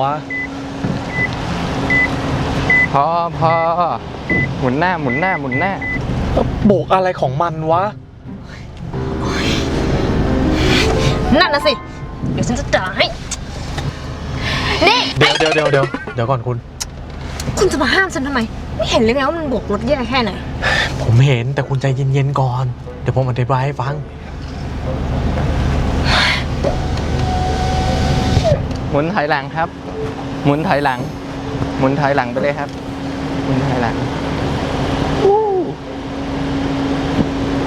วะ พอพอหมุนหน้าหมุนหน้าหมุนหน้าโบกอะไรของมันวะ นั่นนะสิ เดี๋ยวฉันจะด่าให้ นี่เดี๋ยวเดี๋ยวเดี๋ยวเดี๋ยวเดี๋ยวก่อนคุณ คุณจะมาห้ามฉันทำไม ไม่เห็นเลยไงว่ามันโบกรถแย่แค่ไหน ผมเห็นแต่คุณใจเย็นๆก่อน เดี๋ยวผมอธิบายให้ฟัง หมุนถอยหลังครับ หมุนถอยหลัง หมุนถอยหลังไปเลยครับ หมุนถอยหลังวู้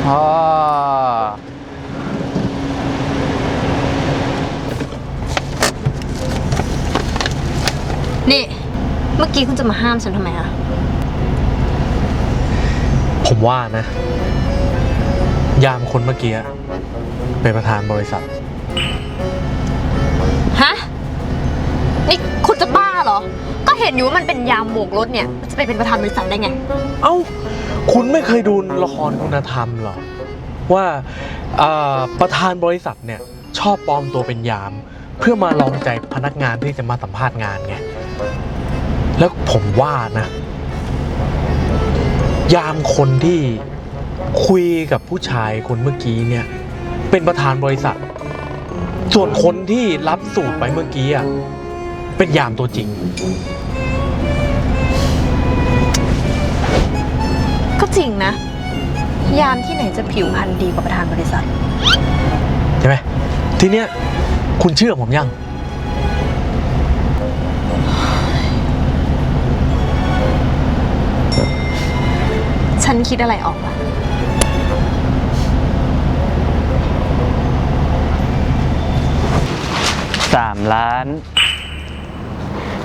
พอนี่ เมื่อกี้คุณจะมาห้ามฉันทำไมอะผมว่านะ ยามคนเมื่อกี้เป็นประธานบริษัท นี่คุณจะบ้าเหรอ ก็เห็นอยู่ว่ามันเป็นยามโบกรถเนี่ยจะไปเป็นประธานบริษัทได้ไง เอ้า คุณไม่เคยดูละครคุณธรรมเหรอ ว่าเอ่อประธานบริษัทเนี่ยชอบปลอมตัวเป็นยาม เพื่อมาลองใจพนักงานที่จะมาสัมภาษณ์งานไง แล้วผมว่านะ ยามคนที่คุยกับผู้ชายคนเมื่อกี้เนี่ย เป็นประธานบริษัท ส่วนคนที่รับสูตรไปเมื่อกี้อะ เป็นยามตัวจริง ก็จริงนะ ยามที่ไหนจะผิวพรรณดีกว่าประธานบริษัท ใช่ไหม ทีเนี้ยคุณเชื่อผมยัง ฉันคิดอะไรออกอะสามล้าน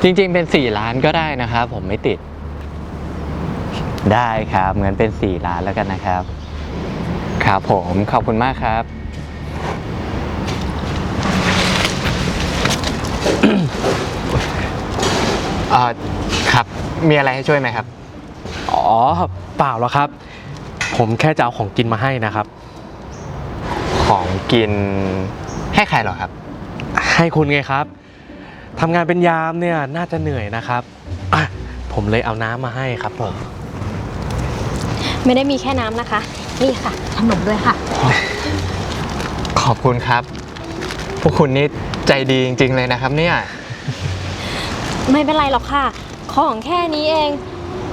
จริงๆเป็นสี่ล้านก็ได้นะครับ ผมไม่ติด ได้ครับเหมือนเป็นสี่ล้านแล้วกันนะครับ ครับผมขอบคุณมากครับ เอ่อครับ มีอะไรให้ช่วยไหมครับ อ๋อ เปล่าหรอกครับ ผมแค่จะเอาของกินมาให้นะครับ ของกินให้ใครเหรอครับ ให้คุณไงครับ ทำงานเป็นยามเนี่ยน่าจะเหนื่อยนะครับอะผมเลยเอาน้ำมาให้ครับผมไม่ได้มีแค่น้ำนะคะ นี่ค่ะ ขนมด้วยค่ะ ขอบคุณครับ พวกคุณนี่ใจดีจริง ๆ เลยนะครับ เนี่ย ไม่เป็นไรหรอกค่ะ ของแค่นี้เอง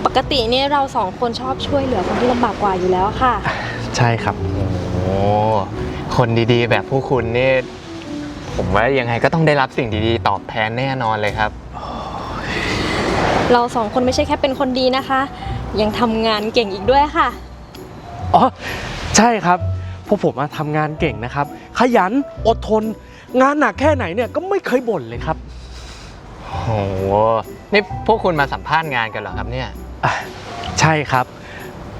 ปกติเนี่ยเราสองคนชอบช่วยเหลือคนที่ลำบากกว่าอยู่แล้วค่ะ ใช่ครับ โอ้ คนดีๆ แบบพวกคุณนี่ ผมว่ายังไงก็ต้องได้รับสิ่งดีๆ ตอบแทนแน่นอนเลยครับ เราสองคนไม่ใช่แค่เป็นคนดีนะคะ ยังทำงานเก่งอีกด้วยค่ะ อ๋อ ใช่ครับ พวกผมอะทำงานเก่งนะครับ ขยันอดทน งานหนักแค่ไหนเนี่ยก็ไม่เคยบ่นเลยครับโอ้โหนี่พวกคุณมาสัมภาษณ์งานกันเหรอครับเนี่ย อะใช่ครับ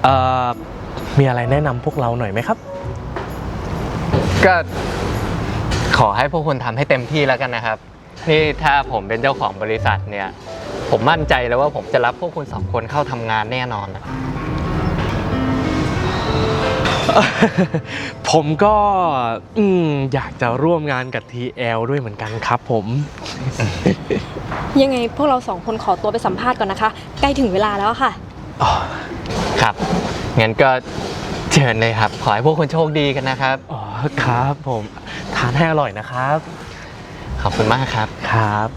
เอ่อมีอะไรแนะนำพวกเราหน่อยไหมครับ ก็ ขอให้พวกคุณทำให้เต็มที่แล้วกันนะครับ นี่ถ้าผมเป็นเจ้าของบริษัทเนี่ย ผมมั่นใจแล้วว่าผมจะรับพวกคุณสองคนเข้าทำงานแน่นอนนะผมก็อืมอยากจะร่วมงานกับ TL ด้วยเหมือนกันครับผม ยังไงพวกเราสองคนขอตัวไปสัมภาษณ์ก่อนนะคะ ใกล้ถึงเวลาแล้วค่ะอ๋อครับ งั้นก็เชิญเลยครับ ขอให้พวกคุณโชคดีกันนะครับ อ๋อครับผมทานให้อร่อยนะครับ ขอบคุณมากครับ ครับ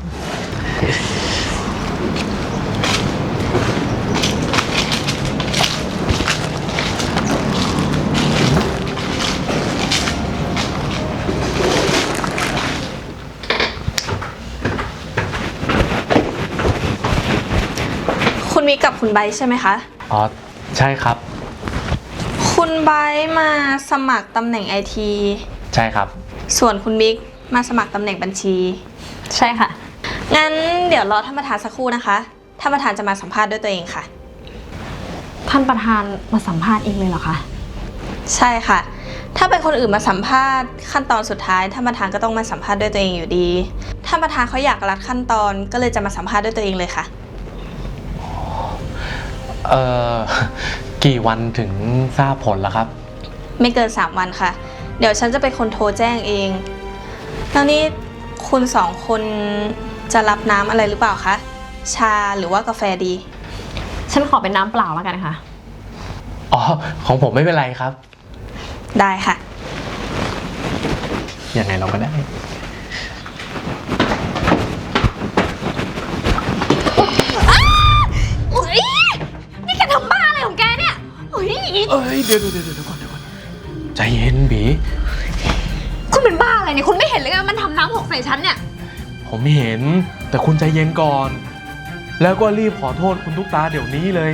คุณมิกกับคุณไบร์ทใช่ไหมคะ อ๋อ ใช่ครับ คุณไบร์ทมาสมัครตำแหน่งไอที ใช่ครับ ส่วนคุณมิกมาสมัครตำแหน่งบัญชี ใช่ค่ะ งั้นเดี๋ยวรอท่านประธานสักครู่นะคะ ท่านประธานจะมาสัมภาษณ์ด้วยตัวเองค่ะ ท่านประธานมาสัมภาษณ์เองเลยเหรอคะ ใช่ค่ะ ถ้าเป็นคนอื่นมาสัมภาษณ์ขั้นตอนสุดท้ายท่านประธานก็ต้องมาสัมภาษณ์ด้วยตัวเองอยู่ดี ท่านประธานเขาอยากรัดขั้นตอนก็เลยจะมาสัมภาษณ์ด้วยตัวเองเลยค่ะ เอ่อ กี่วันถึงทราบผลแล้วครับ ไม่เกิน 3 วันค่ะ เดี๋ยวฉันจะเป็นคนโทรแจ้งเอง แล้วนี่คุณสองคนจะรับน้ำอะไรหรือเปล่าคะ ชาหรือว่ากาแฟดี ฉันขอเป็นน้ำเปล่าแล้วกันค่ะ อ๋อ ของผมไม่เป็นไรครับ ได้ค่ะ ยังไงเราก็ได้ อุ๊ยนี่แกทำบ้าอะไรของแกเนี่ยอุ๊ย เอ้ย เดี๋ยวเดี๋ยวเดี๋ยว ใจเย็นบี คุณเป็นบ้าอะไรเนี่ย คุณไม่เห็นเลยไงว่ามันทำน้ำหกใส่ฉันเนี่ย ผมเห็น แต่คุณใจเย็นก่อน แล้วก็รีบขอโทษคุณทุกตาเดี๋ยวนี้เลย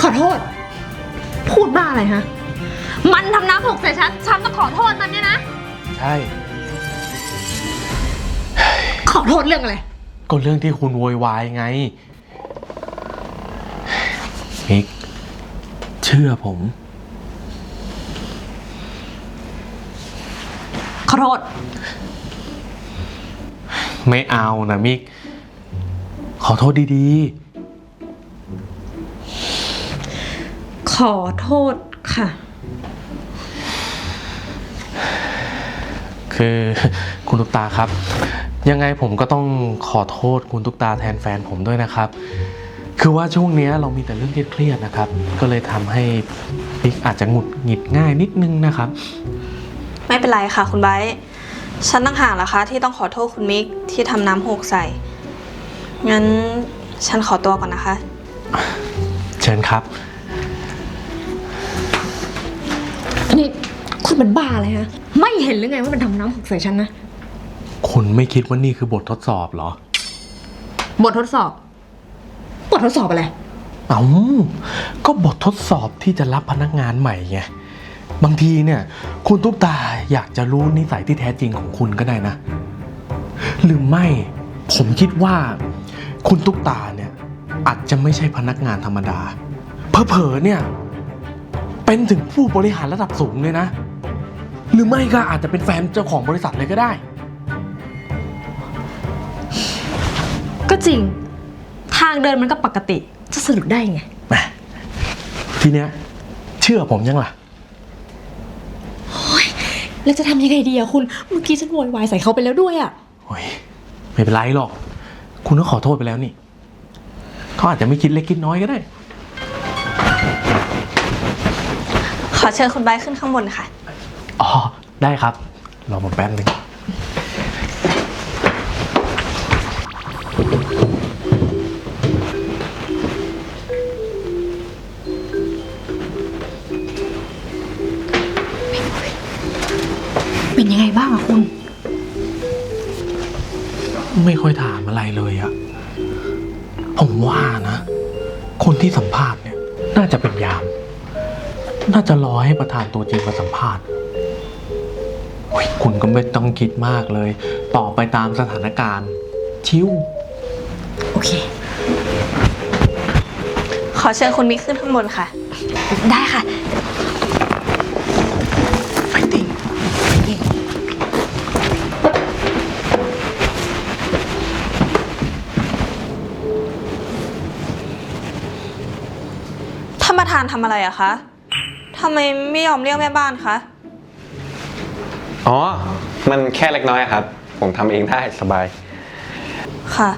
ขอโทษ พูดบ้าอะไรฮะ มันทำน้ำหกใส่ฉัน ฉันต้องขอโทษมันเนี่ยนะ ใช่ ขอโทษเรื่องอะไร ก็เรื่องที่คุณโวยวายไงมิกเชื่อผม ขอ โทษ ไม่เอานะมิก ขอโทษดีขอโทษค่ะ ๆ คือคุณทุกตาครับ ยังไงผมก็ต้องขอโทษคุณทุกตาแทนแฟนผมด้วยนะครับ คือว่าช่วงเนี้ยเรามีแต่เรื่องเครียดๆนะครับ ก็เลยทำให้มิกอาจจะหงุดหงิดง่ายนิดนึงนะครับ ไม่เป็นไรค่ะคุณไบร์ทฉันตั้งห่างละคะที่ต้องขอโทษคุณมิกที่ทำน้ำหกใส่ งั้นฉันขอตัวก่อนนะคะ เชิญครับ นี่คุณเป็นบ้าอะไรฮะ ไม่เห็นหรือไงว่ามันทำน้ำหกใส่ฉันนะ คุณไม่คิดว่านี่คือบททดสอบเหรอ บททดสอบ บททดสอบอะไร เอา้าก็บททดสอบที่จะรับพนักงานใหม่ไง บางทีเนี่ย คุณตุ๊กตาอยากจะรู้นิสัยที่แท้จริงของคุณก็ได้นะ หรือไม่ผมคิดว่า คุณตุ๊กตาเนี่ย อาจจะไม่ใช่พนักงานธรรมดาเผลอๆเนี่ย เป็นถึงผู้บริหารระดับสูงเลยนะ หรือไม่ก็อาจจะเป็นแฟนเจ้าของบริษัทเลยก็ได้ ก็จริง ทางเดินมันก็ปกติ จะสะดุดได้ไงแหมทีเนี้ย เชื่อผมยังล่ะ แล้วจะทำยังไงดีอะคุณเมื่อกี้ฉันโวยวายใส่เขาไปแล้วด้วยอะโอ้ยไม่เป็นไรหรอก คุณก็ขอโทษไปแล้วนี่เขาอาจจะไม่คิดเล็กคิดน้อยก็ได้ ขอเชิญคุณไบร์ทขึ้นข้างบนค่ะ อ๋อ ได้ครับ รอผมแป๊บหนึง ไงบ้างอะคุณ ไม่ค่อยถามอะไรเลยอะผมว่านะ คนที่สัมภาษณ์เนี่ย น่าจะเป็นยาม น่าจะรอให้ประธานตัวจริงมาสัมภาษณ์โอ้ยคุณก็ไม่ต้องคิดมากเลยต่อไปตามสถานการณ์ ชิวโอเค ขอเชิญคุณมิกขึ้นข้างบนค่ะ ได้ค่ะ ท่านประธานทำอะไรอะคะทำไมไม่ยอมเรียกแม่บ้านคะ อ๋อ มันแค่เล็กน้อยอะครับ ผมทำเองได้สบาย ค่ะ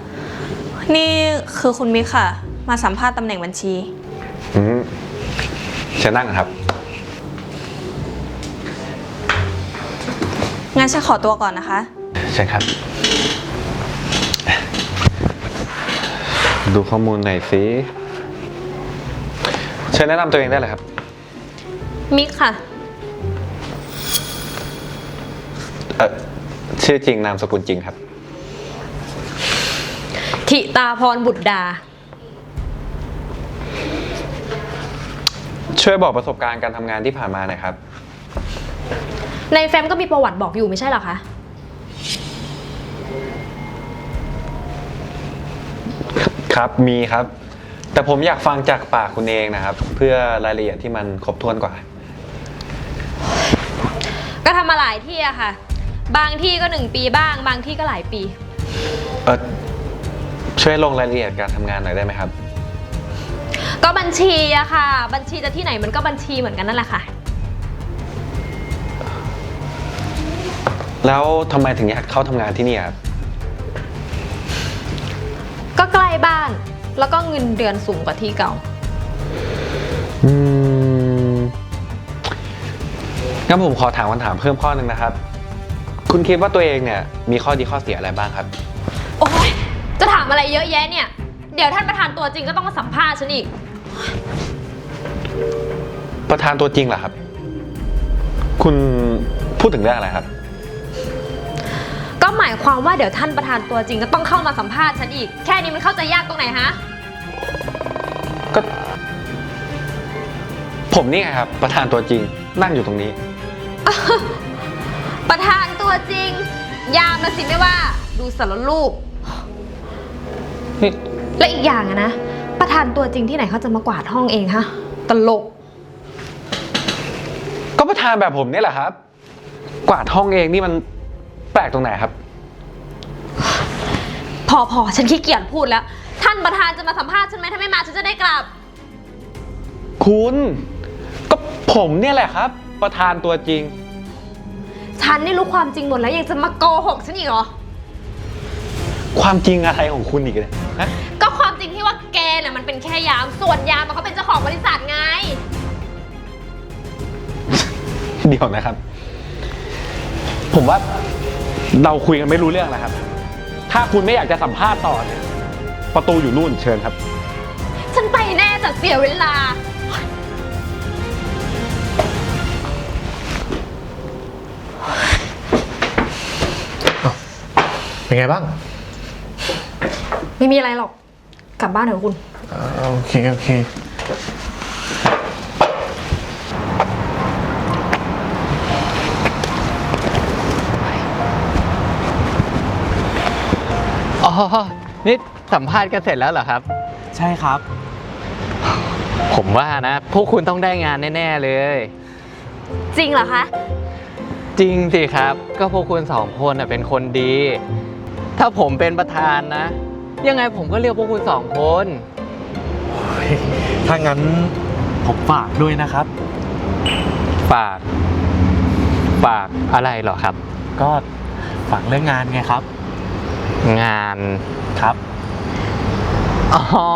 นี่คือคุณมิกค่ะ มาสัมภาษณ์ตำแหน่งบัญชี อืมเชิญนั่งครับ งั้นฉันขอตัวก่อนนะคะ เชิญครับ ดูข้อมูลหน่อยสิเชิญแนะนำตัวเองได้เลยครับ มิกค่ะ เออชื่อจริงนามสกุลจริงครับทิตาพรบุตรดา ช่วยบอกประสบการณ์การทำงานที่ผ่านมาหน่อยครับ ในแฟ้มก็มีประวัติบอกอยู่ไม่ใช่เหรอคะ ครับมีครับ แต่ผมอยากฟังจากปากคุณเองนะครับ เพื่อรายละเอียดที่มันครบถ้วนกว่า ก็ทำมาหลายที่อะค่ะ บางที่ก็หนึ่งปีบ้าง บางที่ก็หลายปี เออช่วยลงรายละเอียดการทำงานหน่อยได้ไหมครับ ก็บัญชีอะค่ะ บัญชีจะที่ไหนมันก็บัญชีเหมือนกันนั่นแหละค่ะ แล้วทำไมถึงอยากเข้าทำงานที่นี่ครับ ก็ใกล้บ้าน แล้วก็เงินเดือนสูงกว่าที่เก่า อืมงั้นผมขอถามคำถามเพิ่มข้อหนึ่งนะครับ คุณคิดว่าตัวเองเนี่ย มีข้อดีข้อเสียอะไรบ้างครับ โอ๊ยจะถามอะไรเยอะแยะเนี่ย เดี๋ยวท่านประธานตัวจริงก็ต้องมาสัมภาษณ์ฉันอีก ประธานตัวจริงเหรอครับ คุณพูดถึงเรื่องอะไรครับก็ หมายความว่าเดี๋ยวท่านประธานตัวจริงก็ต้องเข้ามาสัมภาษณ์ฉันอีก แค่นี้มันเข้าใจยากตรงไหนฮะ ก็ ผมนี่ไงครับ ประธานตัวจริงนั่งอยู่ตรงนี้ ประธานตัวจริง ยามนะสิไม่ว่า ดูสารรูป นี่และอีกอย่างอะนะ ประธานตัวจริงที่ไหนเขาจะมากวาดห้องเองฮะ ตลก ก็ประธานแบบผมเนี่ยแหละครับ กวาดห้องเองนี่มันแปลกตรงไหนครับพ อพอฉันขี้เกียจพูดแล้ว ท่านประธานจะมาสัมภาษณ์ฉันไหมถ้าไม่มาฉันจะได้กลับ คุณก็ผมเนี่ยแหละครับ ประธานตัวจริง ฉันนี่รู้ความจริงหมดแล้วยังจะมาโกหกฉันอีกเหรอ ความจริงอะไรของคุณอีกเนี่ยฮะก็ความจริงที่ว่าแกน่ะมันเป็นแค่ยาม ส่วนยามมันเขาเป็นเจ้าของบริษัทไง เดี๋ยวนะครับ ผมว่าเราคุยกันไม่รู้เรื่องแล้วครับ ถ้าคุณไม่อยากจะสัมภาษณ์ต่อเนี่ยประตูอยู่นู่นเชิญครับ ฉันไปแน่จะเสียเวลา เป็นไงบ้างไม่มีอะไรหรอก กลับบ้านเถอะคุณ อ่าโอเค โอเค นี่สัมภาษณ์กันเสร็จแล้วเหรอครับ ใช่ครับ ผมว่านะ พวกคุณต้องได้งานแน่ ๆ เลย จริงเหรอคะ จริงสิครับ ก็พวกคุณสองคนน่ะเป็นคนดี ถ้าผมเป็นประธานนะ ยังไงผมก็เรียกพวกคุณสองคน ถ้างั้นผมฝากด้วยนะครับ ฝาก ฝากอะไรเหรอครับ ก็ฝากเรื่องงานไงครับ งานครับ อ๋อ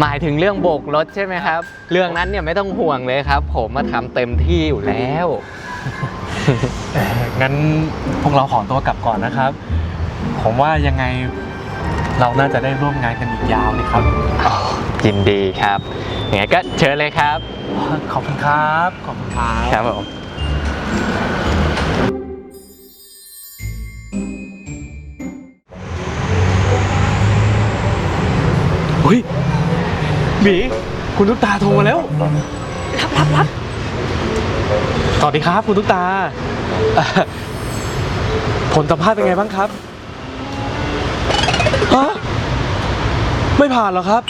หมายถึงเรื่องโบกรถใช่ไหมครับ เรื่องนั้นเนี่ยไม่ต้องห่วงเลยครับ ผมมาทำเต็มที่อยู่แล้วเอ่องั้นพวกเราขอตัวกลับก่อนนะครับ ผมว่ายังไงเราน่าจะได้ร่วมงานกันอีกยาวเลยครับ ยินดีครับยังไงก็เชิญเลยครับ ขอบคุณครับ ขอบคุณครับ ครับผม เฮ้ยหมีคุณตุ๊กตาโทรมาแล้ว รับรับรับสวัสดีครับ คุณตุ๊กตาเอ่อผลสัมภาษณ์เป็นไงบ้างครับฮะไม่ผ่านเหรอครับ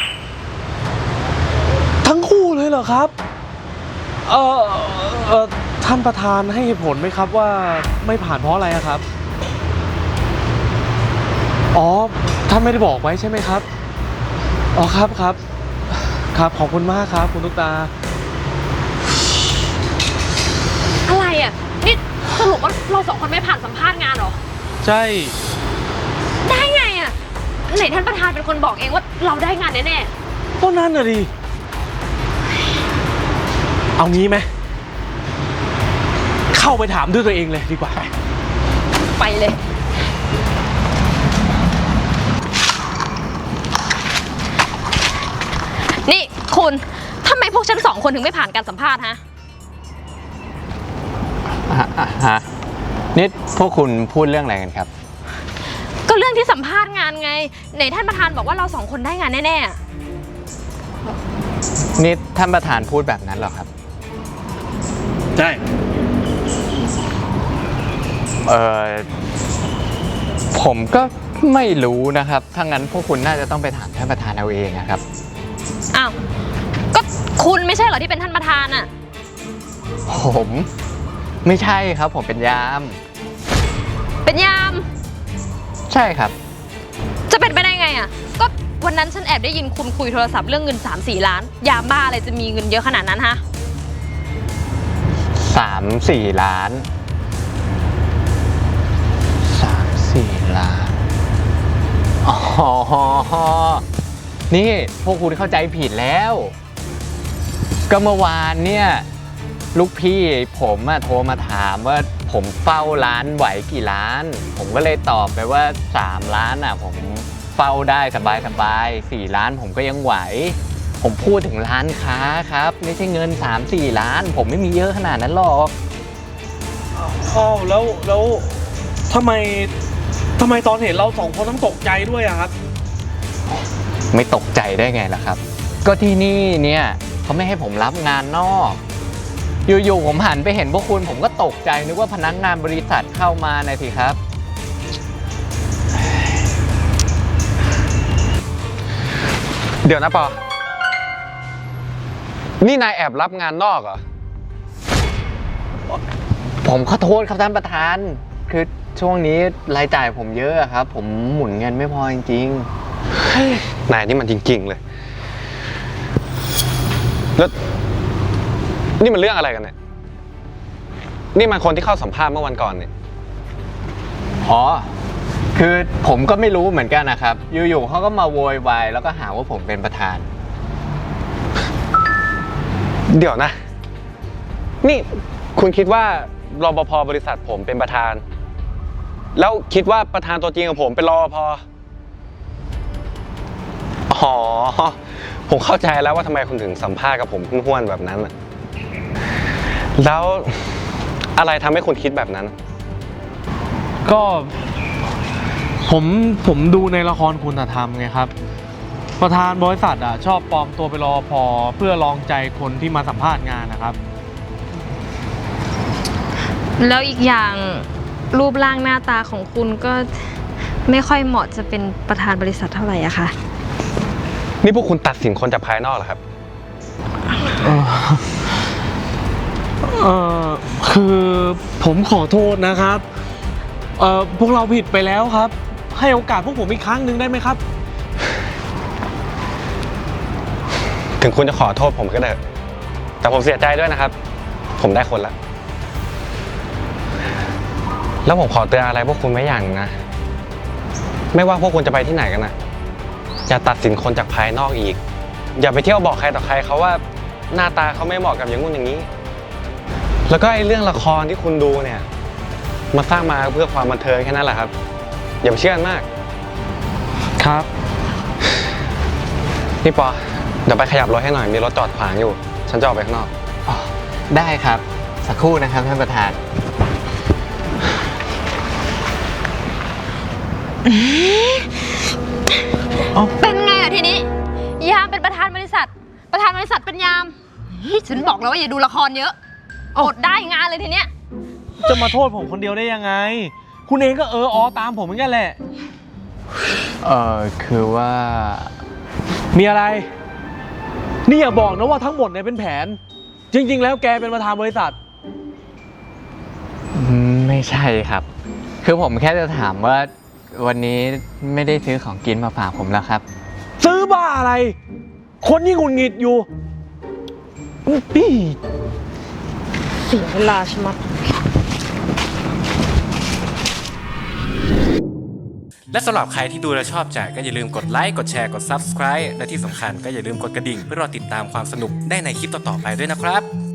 ทั้งคู่เลยเหรอครับ เออเออท่านประธานให้เหตุผลไหมครับว่าไม่ผ่านเพราะอะไรอะครับ อ๋อ ท่านไม่ได้บอกไว้ใช่ไหมครับ อ๋อครับครับครับขอบคุณมากครับ คุณตุ๊กตา อะไรอะ นี่สรุปว่าเราสองคนไม่ผ่านสัมภาษณ์งานเหรอ ใช่ได้ไงอะไหนท่านประธานเป็นคนบอกเองว่าเราได้งานแน่ก็นั่นน่ะดิเอางี้ไหมเข้าไปถามด้วยตัวเองเลยดีกว่า ๆ ไปเลย นี่คุณทำไมพวกฉันสองคนถึงไม่ผ่านการสัมภาษณ์ฮะ อะอะฮะนี่พวกคุณพูดเรื่องอะไรกันครับ ก็เรื่องที่สัมภาษณ์งานไงไหนท่านประธานบอกว่าเราสองคนได้งานแน่ๆอะนี่ท่านประธานพูดแบบนั้นเหรอครับ ใช่ เออผมก็ไม่รู้นะครับ ถ้างั้นพวกคุณน่าจะต้องไปถามท่านประธานเอาเองนะครับ อ้าว ก็คุณไม่ใช่เหรอที่เป็นท่านประธานอะผมไม่ใช่ครับ ผมเป็นยาม เป็นยาม ใช่ครับ จะเป็นไปได้ไงอะก็วันนั้นฉันแอบได้ยินคุณคุยโทรศัพท์เรื่องเงิน 3-4 ล้าน ยาบ้าอะไรจะมีเงินเยอะขนาดนั้นฮะ สามสี่ล้านสามสี่ล้าน อ๋อ นี่พวกคุณเข้าใจผิดแล้ว ก็เมื่อวานเนี่ยลูกพี่ผมอะโทรมาถามว่าผมเฝ้าร้านไหวกี่ล้าน ผมก็เลยตอบไปว่า3ล้านอะผมเฝ้าได้สบายสบายๆ4ล้านผมก็ยังไหว ผมพูดถึงร้านค้าครับ ไม่ใช่เงิน 3-4 ล้าน ผมไม่มีเยอะขนาดนั้นหรอกอ้าวแล้วแล้วทำไมทำไมตอนเห็นเราสองคนต้องตกใจด้วยอะครับ ไม่ตกใจได้ไงล่ะครับ ก็ที่นี่เนี่ยเขาไม่ให้ผมรับงานนอก อยู่ๆผมหันไปเห็นพวกคุณ ผมก็ตกใจนึกว่าพนักงานบริษัทเข้ามานะสิครับ เดี๋ยวนะปอ นี่นายแอบรับงานนอกเหรอ ผมขอโทษครับท่านประธาน คือช่วงนี้รายจ่ายผมเยอะอะครับ ผมหมุนเงินไม่พอจริง นายนี่มันจริง ๆ เลย แล้ว นี่มันเรื่องอะไรกันเนี่ย นี่มันคนที่เข้าสัมภาษณ์เมื่อวันก่อนเนี่ยๆอ๋อ คือผมก็ไม่รู้เหมือนกันนะครับ อยู่ๆเขาก็มาโวยวายแล้วก็หาว่าผมเป็นประธาน เดี๋ยวนะ นี่คุณคิดว่ารปภบริษัทผมเป็นประธาน แล้วคิดว่าประธานตัวจริงของผมเป็นรปภ อ๋อผมเข้าใจแล้วว่าทำไมคุณถึงสัมภาษณ์กับผมห้วนๆแบบนั้นน่ะแล้วอะไรทำให้คุณคิดแบบนั้น ก็ผมผมดูในละครคุณธรรมไงครับ ประธานบริษัทอะชอบปลอมตัวไปรอพอเพื่อลองใจคนที่มาสัมภาษณ์งานนะครับ แล้วอีกอย่างรูปร่างหน้าตาของคุณก็ไม่ค่อยเหมาะจะเป็นประธานบริษัทเท่าไหร่อะค่ะ นี่พวกคุณตัดสินคนจากภายนอกเหรอครับเอ่อเอ่อคือผมขอโทษนะครับ เอ่อพวกเราผิดไปแล้วครับ ให้โอกาสพวกผมอีกครั้งหนึ่งได้ไหมครับ ถึงคุณจะขอโทษผมก็เถอะแต่ผมเสียใจด้วยนะครับ ผมได้คนละแล้วผมขอเตือนอะไรพวกคุณไว้อย่างหนึ่งนะ ไม่ว่าพวกคุณจะไปที่ไหนกันนะ อย่าตัดสินคนจากภายนอกอีก อย่าไปเที่ยวบอกใครต่อใครเขาว่าหน้าตาเขาไม่เหมาะกับอย่างงู้นอย่างนี้ แล้วก็ไอ้เรื่องละครที่คุณดูเนี่ยมาสร้างมาเพื่อความบันเทิงแค่นั้นแหละครับ อย่าไปเชื่อกันมาก ครับนี่ปอเดี๋ยวไปขยับรถให้หน่อยมีรถจอดขวางอยู่ ฉันจะออกไปข้างนอกอ๋อได้ครับ สักครู่นะครับท่านประธาน เป็นไงอะทีนี้ ยามเป็นประธานบริษัท ประธานบริษัทเป็นยามเฮ้ยฉันบอกแล้วว่าอย่าดูละครเยอะอดได้งานเลยทีเนี้ย จะมาโทษผมคนเดียวได้ยังไง คุณเองก็เออออตามผมเหมือนกันแหละ เออคือว่า มีอะไร นี่อย่าบอกนะว่าทั้งหมดเนี่ยเป็นแผน จริง ๆ แล้วแกเป็นประธานบริษัท ไม่ใช่ครับ คือผมแค่จะถามว่า วันนี้ไม่ได้ซื้อของกินมาฝากผมแล้วครับ ซื้อบ้าอะไร คนยิ่งหงุดหงิดอยู่ปี้เสียเวลาใช่ไหมและสำหรับใครที่ดูและชอบใจก็อย่าลืมกดไลค์ กดแชร์ กด Subscribe และที่สำคัญก็อย่าลืมกดกระดิ่ง เพื่อรอติดตามความสนุกได้ในคลิปต่อๆไปด้วยนะครับ